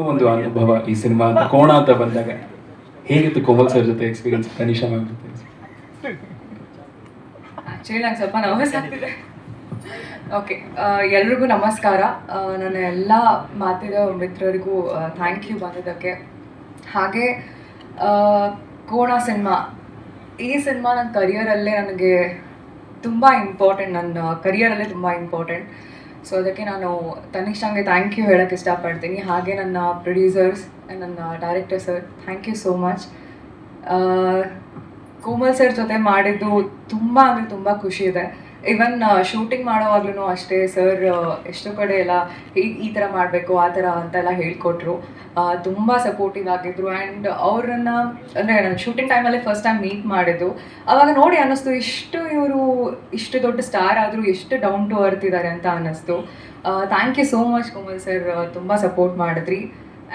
ಒಂದು ಅನುಭವ ಈ ಸಿನಿಮಾ ಕೋಣ ಅಂತ ಬಂದಾಗ. ಹೇಗಿತ್ತು ಕೋಮಲ್ ಸರ್ ಜೊತೆ ಎಕ್ಸ್ಪೀರಿಯನ್ಸ್ ತನಿಷಾ ಮ್ಯಾಮ್ ಜೊತೆ ಸ್ವಲ್ಪ ಆಗ್ತಿದೆ. ಓಕೆ ಎಲ್ರಿಗೂ ನಮಸ್ಕಾರ. ನನ್ನ ಎಲ್ಲ ಮಾತಿದ ಮಿತ್ರರಿಗೂ ಥ್ಯಾಂಕ್ ಯು ಬಂದಿದ್ದಕ್ಕೆ. ಹಾಗೆ ಕೋಣ ಸಿನಿಮಾ. ಈ ಸಿನಿಮಾ ನನ್ನ ಕರಿಯರಲ್ಲೇ ನನಗೆ ತುಂಬ ಇಂಪಾರ್ಟೆಂಟ್ ನನ್ನ ಕರಿಯರಲ್ಲೇ ತುಂಬ ಇಂಪಾರ್ಟೆಂಟ್ ಸೊ ಅದಕ್ಕೆ ನಾನು ತನಿಷಾಂಗೆ ಥ್ಯಾಂಕ್ ಯು ಹೇಳೋಕ್ಕೆ ಇಷ್ಟಪಡ್ತೀನಿ. ಹಾಗೆ ನನ್ನ ಪ್ರೊಡ್ಯೂಸರ್ಸ್ ನನ್ನ director sir thank you so much Komal sir ಜೊತೆ ಮಾಡಿದ್ದು ತುಂಬ ಅಂದರೆ ತುಂಬ ಖುಷಿ ಇದೆ. ಇವನ್ ಶೂಟಿಂಗ್ ಮಾಡೋವಾಗ್ಲೂ ಅಷ್ಟೇ ಸರ್ ಎಷ್ಟೋ ಕಡೆ ಎಲ್ಲ ಈ ಈ ಥರ ಮಾಡಬೇಕು, ಆ ಥರ ಅಂತೆಲ್ಲ ಹೇಳ್ಕೊಟ್ರು. ತುಂಬ ಸಪೋರ್ಟಿವ್ ಆಗಿದ್ರು. ಆ್ಯಂಡ್ ಅವ್ರನ್ನ, ಅಂದರೆ ನಾನು ಶೂಟಿಂಗ್ ಟೈಮಲ್ಲೇ ಫಸ್ಟ್ ಟೈಮ್ ಮೀಟ್ ಮಾಡಿದ್ದು. ಅವಾಗ ನೋಡಿ ಅನ್ನಿಸ್ತು, ಇಷ್ಟು ಇವರು ಇಷ್ಟು ದೊಡ್ಡ ಸ್ಟಾರ್ ಆದರೂ ಎಷ್ಟು ಡೌನ್ ಟು ಅರ್ತ್ ಇದ್ದಾರೆ ಅಂತ ಅನ್ನಿಸ್ತು. Thank you so much Komal sir ತುಂಬ ಸಪೋರ್ಟ್ ಮಾಡಿದ್ರಿ.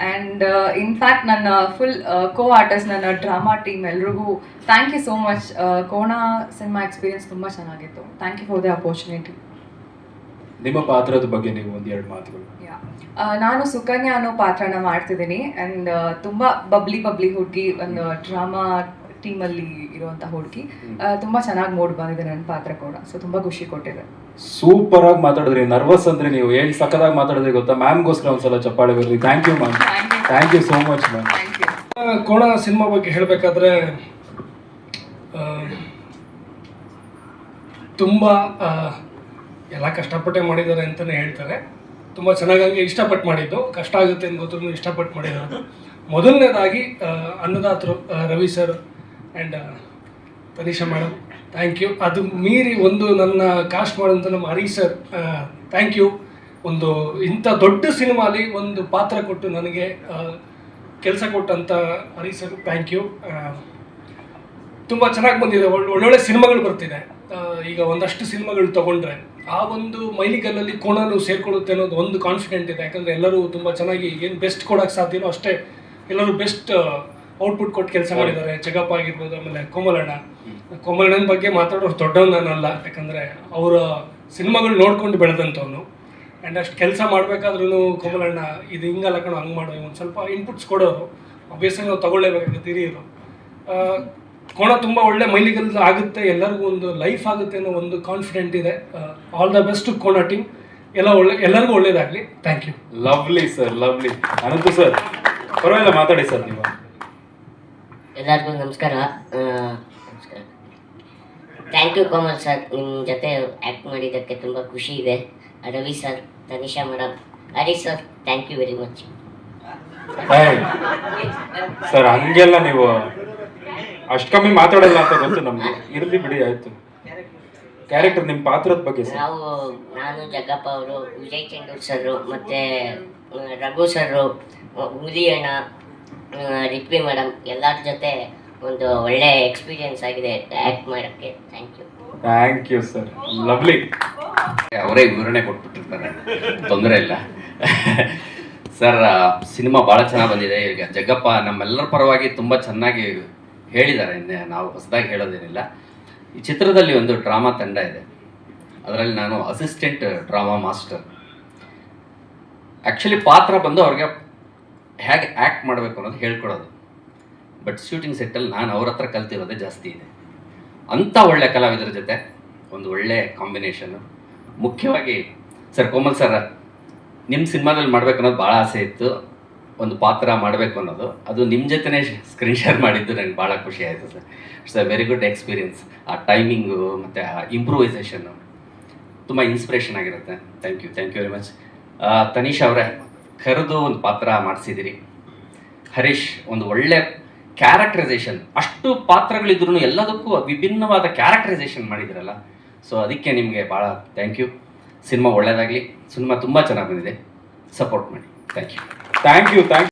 ಆ್ಯಂಡ್ ಇನ್ಫ್ಯಾಕ್ಟ್ ನನ್ನ ಫುಲ್ ಕೋ ಆರ್ಟಿಸ್ಟ್ ನನ್ನ ಡ್ರಾಮಾ ಟೀಮ್ ಎಲ್ರಿಗೂ thank you so much Kona cinema experience ತುಂಬ ಚೆನ್ನಾಗಿತ್ತು. Thank you for the opportunity ನಿಮ್ಮ ಪಾತ್ರದ ಬಗ್ಗೆ ನೀವು ಒಂದು ಎರಡು ಮಾತುಗಳು. ನಾನು ಸುಕನ್ಯಾ ಅನ್ನೋ ಪಾತ್ರನ ಮಾಡ್ತಿದ್ದೀನಿ. ಆ್ಯಂಡ್ ತುಂಬ ಬಬ್ಲಿ ಬಬ್ಲಿ ಹುಡುಗಿ ಒಂದು ಡ್ರಾಮಾ ಟೀಮಲ್ಲಿ ಇರುವಂತ ಹುಡುಗಿ ತುಂಬಾ ಚೆನ್ನಾಗಿ ಮೂಡ್ ಬಂದಿದೆ ನನ್ನ ಪಾತ್ರ ಕೂಡ. ಸೊ ತುಂಬಾ ಖುಷಿ ಕೊಟ್ಟಿದೆ. ಸೂಪರ್ ಆಗಿ ಮಾತಾಡಿದ್ರಿ. ನರ್ವಸ್ ಅಂದ್ರೆ ನೀವು. ಹೇಗೆ ಸಕ್ಕದಾಗಿ ಮಾತಾಡಿದ್ರೆ ಗೊತ್ತಾ? ಮ್ಯಾಮ್ಗೋಸ್ಕರ ಒಂದ್ಸಲ ಚಪ್ಪಾಳೆ ಬರ್ರಿ. Thank you ma'am thank you so much ma'am thank you Kona cinema ಬಗ್ಗೆ ಹೇಳಬೇಕಾದ್ರೆ ತುಂಬ ಎಲ್ಲ ಕಷ್ಟಪಟ್ಟೆ ಮಾಡಿದ್ದಾರೆ ಅಂತಲೇ ಹೇಳ್ತಾರೆ. ತುಂಬ ಚೆನ್ನಾಗಿ ಹಂಗೆ ಇಷ್ಟಪಟ್ಟು ಮಾಡಿದ್ದು. ಕಷ್ಟ ಆಗುತ್ತೆ ಅಂತ ಗೊತ್ತೂ ಇಷ್ಟಪಟ್ಟು ಮಾಡಿದ್ದಾರೆ. ಮೊದಲನೇದಾಗಿ ಅನ್ನದಾತರು Ravi sir and Tanisha madam thank you ಅದು ಮೀರಿ ಒಂದು ನನ್ನ ಕಾಸ್ಟ್ ಮಾಡೋಂಥ ನಮ್ಮ ಹರೀಶ್ ಸರ್ ಥ್ಯಾಂಕ್ ಯು ಒಂದು ಇಂಥ ದೊಡ್ಡ ಸಿನಿಮಾಲಿ ಒಂದು ಪಾತ್ರ ಕೊಟ್ಟು ನನಗೆ ಕೆಲಸ ಕೊಟ್ಟಂಥ ಹರೀಶ್ ಸರ್ ಥ್ಯಾಂಕ್ ಯು ತುಂಬ ಚೆನ್ನಾಗಿ ಬಂದಿದೆ. ಒಳ್ಳೆ, ಒಳ್ಳೊಳ್ಳೆ ಸಿನಿಮಾಗಳು ಬರ್ತಿದೆ. ಈಗ ಒಂದಷ್ಟು ಸಿನಿಮಾಗಳು ತಗೊಂಡ್ರೆ ಆ ಒಂದು ಮೈಲಿಗಲ್ಲಲ್ಲಿ ಕೋಣನು ಸೇರ್ಕೊಳ್ಳುತ್ತೆ ಅನ್ನೋದು ಒಂದು ಕಾನ್ಫಿಡೆಂಟ್ ಇದೆ. ಯಾಕಂದರೆ ಎಲ್ಲರೂ ತುಂಬ ಚೆನ್ನಾಗಿ ಏನು ಬೆಸ್ಟ್ ಕೊಡೋಕ್ಕೆ ಸಾಧ್ಯನೋ ಅಷ್ಟೇ ಎಲ್ಲರೂ ಬೆಸ್ಟ್ ಔಟ್ಪುಟ್ ಕೊಟ್ಟು ಕೆಲಸ ಮಾಡಿದ್ದಾರೆ. ಜಗಪ್ಪ ಆಗಿರ್ಬೋದು ಆಮೇಲೆ ಕೋಮಲಣ್ಣ ಕೋಮಲಣ್ಣನ ಬಗ್ಗೆ ಮಾತಾಡೋರು ದೊಡ್ಡವನು ನಾನಲ್ಲ ಯಾಕಂದರೆ ಅವರ ಸಿನಿಮಾಗಳು ನೋಡ್ಕೊಂಡು ಬೆಳೆದಂಥವ್ನು. ಆ್ಯಂಡ್ ಅಷ್ಟು ಕೆಲಸ ಮಾಡಬೇಕಾದ್ರೂ ಕೋಮಲಣ್ಣ ಇದು ಹಿಂಗಲ್ಲ ಕಣೋ ಹಂಗೆ ಮಾಡೋ ಒಂದು ಸ್ವಲ್ಪ ಇನ್ಪುಟ್ಸ್ ಕೊಡೋರು. ಅಭ್ಯಾಸ ನಾವು ತಗೊಳ್ಳೇಬೇಕಾಗುತ್ತೆ ಹಿರಿಯರು ಕೋಣ ತುಂಬ ಒಳ್ಳೆ ಮೈಲಿಗಲ್ ಆಗುತ್ತೆ ಎಲ್ಲರಿಗೂ ಒಂದು ಲೈಫ್ ಆಗುತ್ತೆ ಅನ್ನೋ ಒಂದು ಕಾನ್ಫಿಡೆಂಟ್ ಇದೆ. All the best Kona team ಎಲ್ಲ ಒಳ್ಳೆ ಎಲ್ಲರಿಗೂ ಒಳ್ಳೇದಾಗಲಿ. Thank you lovely sir lovely Ananthu sir ಪರವಾಗಿಲ್ಲ ಮಾತಾಡಿ ಸರ್ ನೀವು. ಎಲ್ಲರಿಗೂ ನಮಸ್ಕಾರ. ನಮಸ್ಕಾರ. ಥ್ಯಾಂಕ್ ಯು ಕೋಮಲ್ ಸರ್ ನಿಮ್ಮ ಜೊತೆ ಆ್ಯಕ್ಟ್ ಮಾಡಿದ್ದಕ್ಕೆ ತುಂಬ ಖುಷಿ ಇದೆ. Ravi sir Tanisha madam Hari sir thank you very much sir ಹಂಗೆಲ್ಲ ನೀವು ಅಷ್ಟು ಕಮ್ಮಿ ಮಾತಾಡಲ್ಲ ಅಂತ ಗೊತ್ತು ನಮ್ಗೆ. ಇರಲಿ ಬಿಡಿ ಆಯ್ತು. ಕ್ಯಾರೆಕ್ಟರ್ ನಿಮ್ಮ ಪಾತ್ರದ ಬಗ್ಗೆ ಸರ್ ನಾವು ನಾನು ಜಗ್ಗಪ್ಪ ಅವರು ವಿಜಯ್ ಚಂದೂರ್ ಸರ್ ಮತ್ತು ರಘು ಸರ್ ಹುಲಿ ರಿತ್ವಿ ಮೇಡಮ್ ಎಲ್ಲರ ಜೊತೆ ಒಂದು ಒಳ್ಳೆ ಎಕ್ಸ್ಪೀರಿಯನ್ಸ್ ಆಗಿದೆ ಆ್ಯಕ್ಟ್ ಮಾಡೋಕ್ಕೆ. Thank you thank you sir lovely ಅವರೇ ವಿವರಣೆ ಕೊಟ್ಬಿಟ್ಟಿರ್ತಾರೆ. ತೊಂದರೆ ಇಲ್ಲ. ಸರ್ ಸಿನಿಮಾ ಭಾಳ ಚೆನ್ನಾಗಿ ಬಂದಿದೆ. ಈಗ ಜಗ್ಗಪ್ಪ ನಮ್ಮೆಲ್ಲರ ಪರವಾಗಿ ತುಂಬ ಚೆನ್ನಾಗಿ ಹೇಳಿದ್ದಾರೆ. ಇನ್ನೇ ನಾವು ಹೊಸದಾಗಿ ಹೇಳೋದೇನಿಲ್ಲ. ಈ ಚಿತ್ರದಲ್ಲಿ ಒಂದು ಡ್ರಾಮಾ ತಂಡ ಇದೆ. ಅದರಲ್ಲಿ ನಾನು ಅಸಿಸ್ಟೆಂಟ್ ಡ್ರಾಮಾ ಮಾಸ್ಟರ್ ಆ್ಯಕ್ಚುಲಿ ಪಾತ್ರ ಬಂದು ಅವ್ರಿಗೆ ಹೇಗೆ ಆ್ಯಕ್ಟ್ ಮಾಡಬೇಕು ಅನ್ನೋದು ಹೇಳ್ಕೊಡೋದು. ಬಟ್ ಶೂಟಿಂಗ್ ಸೆಟ್ಟಲ್ಲಿ ನಾನು ಅವ್ರ ಹತ್ರ ಕಲ್ತಿರೋದೇ ಜಾಸ್ತಿ ಇದೆ. ಅಂಥ ಒಳ್ಳೆ ಕಲಾವಿದರ ಜೊತೆ ಒಂದು ಒಳ್ಳೆ ಕಾಂಬಿನೇಷನ್ನು ಮುಖ್ಯವಾಗಿ ಸರ್ ಕೋಮಲ್ ಸರ್ ನಿಮ್ಮ ಸಿನಿಮಾದಲ್ಲಿ ಮಾಡಬೇಕು ಅನ್ನೋದು ಭಾಳ ಆಸೆ ಇತ್ತು. ಒಂದು ಪಾತ್ರ ಮಾಡಬೇಕು ಅನ್ನೋದು. ಅದು ನಿಮ್ಮ ಜೊತೆನೇ ಸ್ಕ್ರೀನ್ ಶೇರ್ ಮಾಡಿದ್ದು ನನಗೆ ಭಾಳ ಖುಷಿ ಆಯಿತು sir it's a very good experience ಆ ಟೈಮಿಂಗು ಮತ್ತು ಆ ಇಂಪ್ರೂವೈಸೇಷನ್ನು ತುಂಬ ಇನ್ಸ್ಪಿರೇಷನ್ ಆಗಿರುತ್ತೆ. Thank you thank you very much Tanish ಅವರೇ ಕರೆದು ಒಂದು ಪಾತ್ರ ಮಾಡಿಸಿದಿರಿ. ಹರೀಶ್, ಒಂದು ಒಳ್ಳೆ ಕ್ಯಾರೆಕ್ಟರೈಸೇಷನ್ ಅಷ್ಟು ಪಾತ್ರಗಳಿದ್ರು ಎಲ್ಲದಕ್ಕೂ ವಿಭಿನ್ನವಾದ ಕ್ಯಾರೆಕ್ಟರೈಸೇಷನ್ ಮಾಡಿದಿರಲ್ಲ. ಸೊ ಅದಕ್ಕೆ ನಿಮಗೆ ಭಾಳ ಥ್ಯಾಂಕ್ ಯು ಸಿನಿಮಾ ಒಳ್ಳೆಯದಾಗಲಿ ಸಿನಿಮಾ ತುಂಬ ಚೆನ್ನಾಗಿ ಬಂದಿದೆ. ಸಪೋರ್ಟ್ ಮಾಡಿ. Thank you thank you thank